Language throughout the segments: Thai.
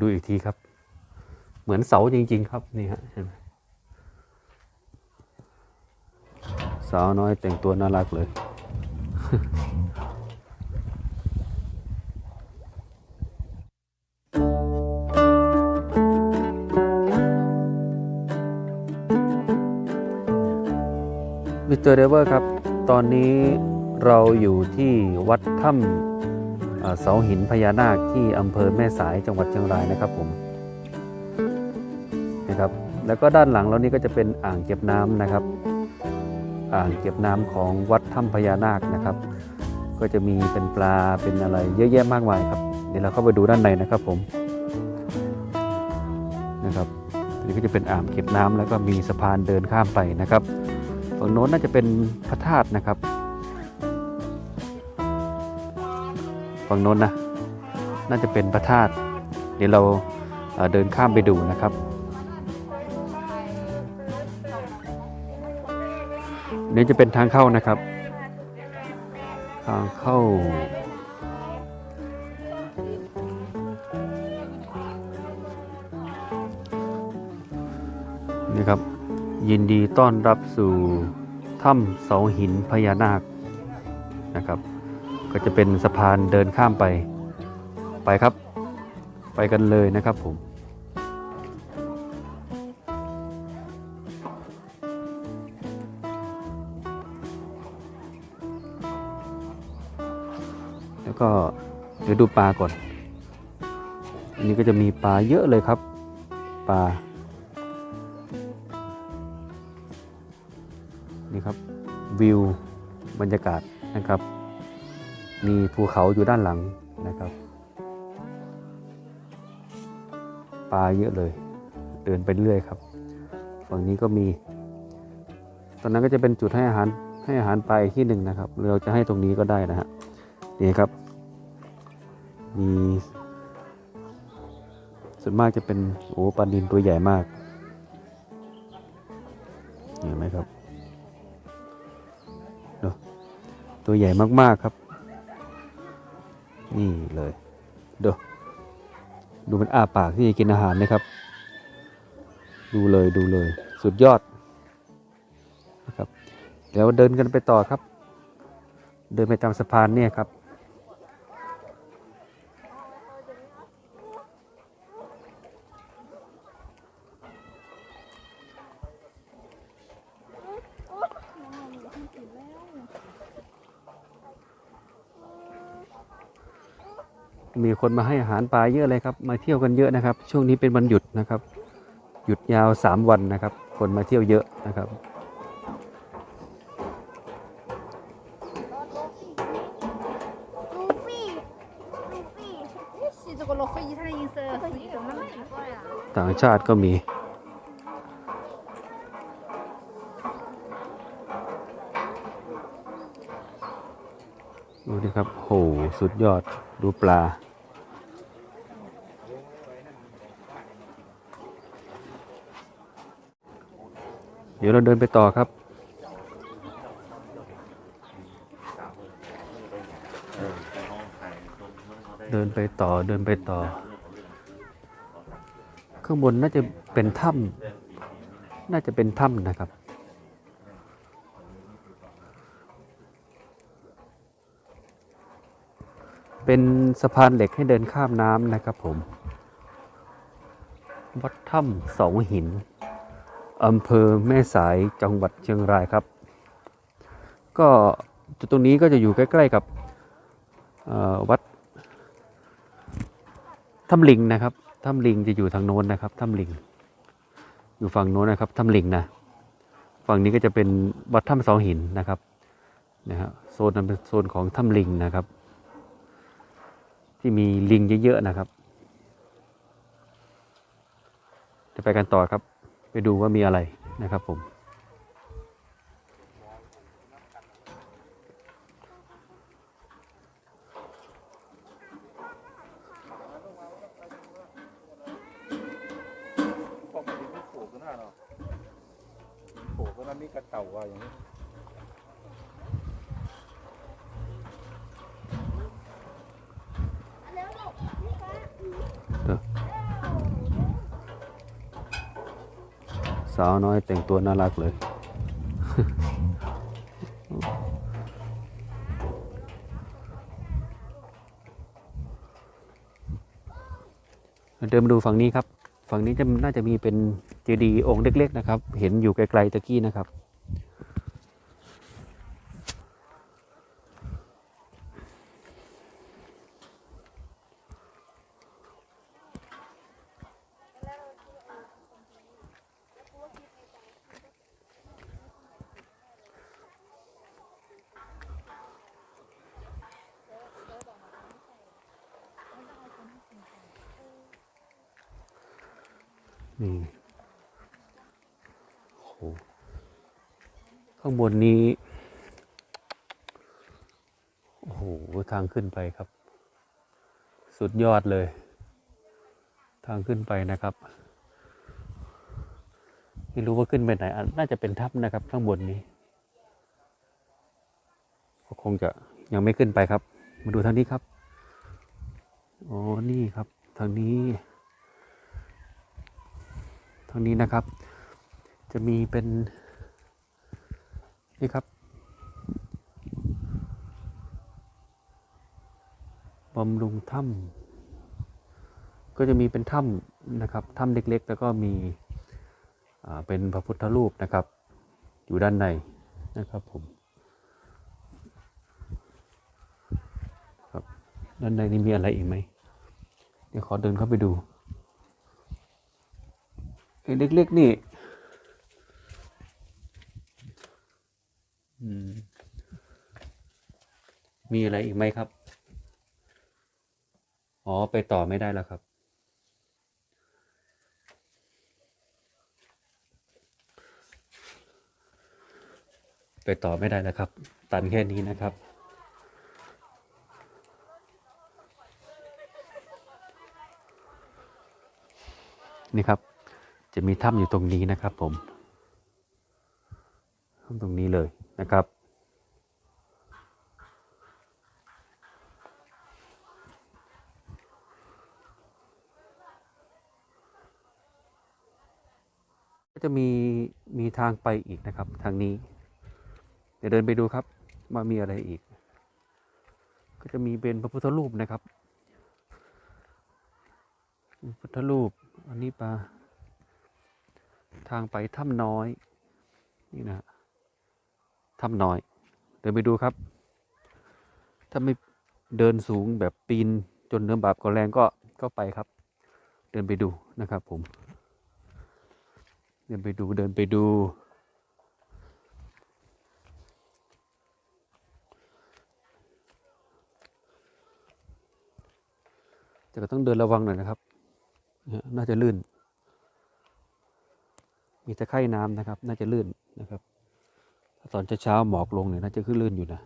ดูอีกทีครับ เหมือนเสาจริง ๆ ครับนี่ฮะเห็นไหมสาวน้อยแต่งตัวน่ารักเลยมิสเตอร์เดเวอร์ครับ ตอนนี้เราอยู่ที่วัดถ้ำ เสาหินพญานาคที่อำเภอแม่สายจังหวัดเชียงรายนะครับผมนะครับแล้วก็ด้านหลังเรานี่ก็จะเป็นอ่างเก็บน้ำนะครับ อ่างเก็บน้ำของวัดถ้ำพญานาคนะครับ ก็จะมีเป็นปลาเป็นอะไรเยอะแยะมากมายครับเดี๋ยวเราเข้าไปดูด้านในนะครับผมนะครับนนี้ก็จะเป็นอ่างเก็บน้ำแล้วก็มีสะพานเดินข้ามไปนะครับฝั่งโน้นน่าจะเป็นพระธาตุนะครับ ฝั่งโน้นนะน่าจะเป็นพระธาตุเดี๋ยวเราเดินข้ามไปดูนะครับ นี่จะเป็นทางเข้านะครับ ทางเข้านี่ครับยินดีต้อนรับสู่ถ้ำเสาหินพญานาคนะครับ ก็จะเป็นสะพานเดินข้ามไปไปครับ ไปกันเลยนะครับผมแล้วก็เดี๋ยวดูปลาก่อน อันนี้ก็จะมีปลาเยอะเลยครับ ปลา นี่ครับวิวบรรยากาศนะครับ มีภูเขาอยู่ด้านหลังนะครับปลาเยอะเลย เดินไปเรื่อยครับ ฝั่งนี้ก็มี ตอนนั้นก็จะเป็นจุดให้อาหารให้อาหารปลาอีกที่หนึ่งนะครับ เราจะให้ตรงนี้ก็ได้นะฮะนี่ครับ มีส่วนมากจะเป็นโอ้ปลาดินตัวใหญ่มากเห็นไหมครับตัวใหญ่มากๆครับ นี่เลยเดู ดูมันอ้าปากที่จะกินอาหารนะครับ ดูเลยดูเลย สุดยอดนะครับเดี๋ยวเดินกันไปต่อครับ เดินไปตามสะพานเนี่ยครับ มีคนมาให้อาหารปลาเยอะเลยครับ มาเที่ยวกันเยอะนะครับ ช่วงนี้เป็นวันหยุดนะครับ หยุดยาว 3 วันนะครับ คนมาเที่ยวเยอะนะครับต่างชาติก็มีดูนี่ครับโหสุดยอด ดูปลา เดี๋ยวเราเดินไปต่อครับ เดินไปต่อเดินไปต่อ ข้างบนน่าจะเป็นถ้ำน่าจะเป็นถ้ำนะครับ เป็นสะพานเหล็กให้เดินข้ามน้ำนะครับผมวัดถ้ำเสาหินอำเภอแม่สายจังหวัดเชียงรายครับ ก็จุดตรงนี้ก็จะอยู่ใกล้ ๆกับวัดถ้ำลิงนะครับถ้ำลิงจะอยู่ทางโน้นนะครับถ้ำลิง อยู่ฝั่งโน้นนะครับถ้ำลิงนะฝั่งนี้ก็จะเป็นวัดถ้ำเสาหินนะครับนะฮะโซนนั้นเป็นโซนของถ้ำลิงนะครับ ที่มีลิงเยอะๆนะครับ จะไปกันต่อครับ ไปดูว่ามีอะไรนะครับผมกติไม่ปลูกก็น่าเนาะปลูกก็น่ามีกระเต่าว่าอย่างนี้ สาวน้อยแต่งตัวน่ารักเลย เดินมาดูฝั่งนี้ครับ ฝั่งนี้จะน่าจะมีเป็นเจดีย์องค์เล็ก ๆ นะครับ เห็นอยู่ไกลๆตะกี้นะครับ นี่โหข้างบนนี้ โอ้โห ทางขึ้นไปครับ สุดยอดเลย ทางขึ้นไปนะครับไม่รู้ว่าขึ้นไปไหน น่าจะเป็นถ้ำนะครับ ข้างบนนี้ก็คงจะยังไม่ขึ้นไปครับ มาดูทางนี้ครับ อ๋อ นี่ครับ ทางนี้ ทางนี้นะครับ จะมีเป็นนี่ครับบำรุงถ้ำก็จะมีเป็นถ้ำนะครับถ้ำเล็กๆ แล้วก็มีเป็นพระพุทธรูปนะครับ อยู่ด้านในนะครับผมครับด้านในนี่มีอะไรอีกไหมเดี๋ยวขอเดินเข้าไปดู ไอ้เล็กๆนี่มีอะไรอีกไหมครับ อ๋อ ไปต่อไม่ได้แล้วครับ ไปต่อไม่ได้แล้วครับ ตันแค่นี้นะครับนี่ครับ จะมีถ้ำอยู่ตรงนี้นะครับผมถ้ำตรงนี้เลยนะครับก็จะมีมีทางไปอีกนะครับ ทางนี้ เดี๋ยวเดินไปดูครับว่ามีอะไรอีก ก็จะมีเป็นพระพุทธรูปนะครับ พุทธรูป อันนี้ปลา ทางไปถ้ำน้อย นี่นะถ้ำน้อย เดินไปดูครับ ถ้าไม่เดินสูงแบบปีนจนเนื้อบาปก็แรงก็ก็ไปครับ เดินไปดูนะครับผม เดินไปดูเดินไปดูแต่ก็ต้องเดินระวังหน่อยนะครับ น่าจะลื่น มีตะไคร่น้ำนะครับ น่าจะลื่นนะครับตอนเช้าๆหมอกลงเนี่ยน่าจะขึ้นลื่นอยู่นะ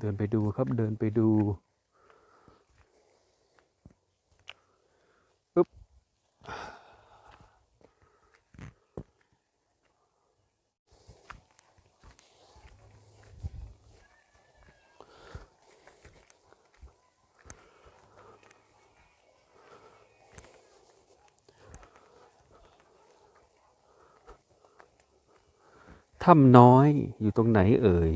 เดินไปดูครับเดินไปดู ถ้ำน้อยอยู่ตรงไหนเอ่ย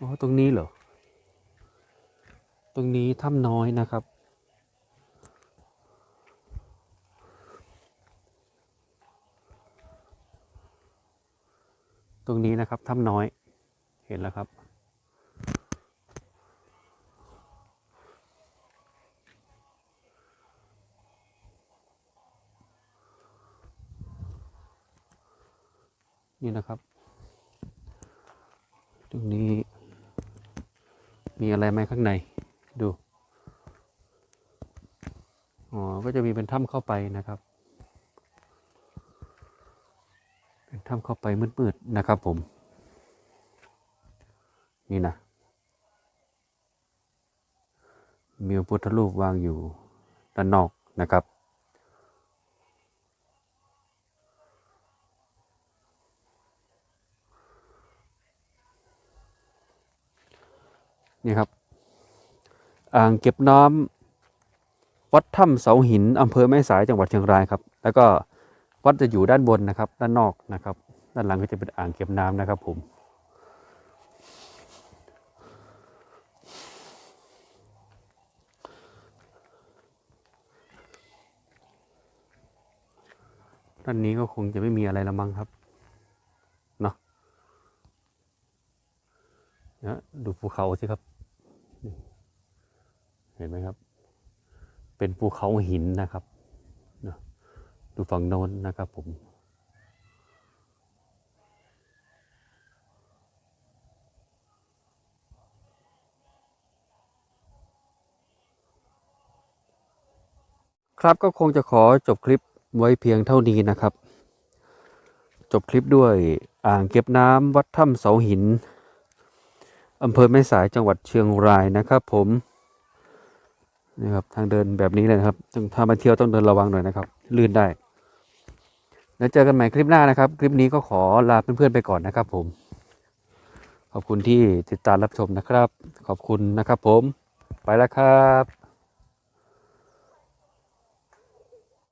อ๋อ ตรงนี้เหรอ ตรงนี้ถ้ำน้อยนะครับ ตรงนี้นะครับถ้ำน้อย เห็นแล้วครับ นี่นะครับ ตรงนี้ มีอะไรไหมข้างใน ดู อ๋อ ก็จะมีเป็นถ้ำเข้าไปนะครับ เป็นถ้ำเข้าไปมืดๆนะครับผม นี่นะ มีพระพุทธรูปวางอยู่ด้านนอกนะครับ นี่ครับ อ่างเก็บน้ำวัดถ้ำเสาหินอำเภอแม่สายจังหวัดเชียงรายครับ แล้วก็วัดจะอยู่ด้านบนนะครับ ด้านนอกนะครับ ด้านหลังก็จะเป็นอ่างเก็บน้ำนะครับ ผม ด้านนี้ก็คงจะไม่มีอะไรละมั้งครับเนาะนะดูภูเขาสิครับนี่เห็นไหมครับ เป็นภูเขาหินนะครับดูฝั่งโน้นนะครับผมครับก็คงจะขอจบคลิปไว้เพียงเท่านี้นะครับ จบคลิปด้วยอ่างเก็บน้ำวัดถ้ำเสาหินอำเภอแม่สายจังหวัดเชียงรายนะครับผม นี่ครับทางเดินแบบนี้เลยนะครับถ้ามาเที่ยวต้องเดินระวังหน่อยนะครับ ลื่นได้ แล้วเจอกันใหม่คลิปหน้านะครับ คลิปนี้ก็ขอลาเพื่อนๆไปก่อนนะครับ ผม ขอบคุณที่ติดตามรับชมนะครับ ขอบคุณนะครับ ผม ไปแล้วครับ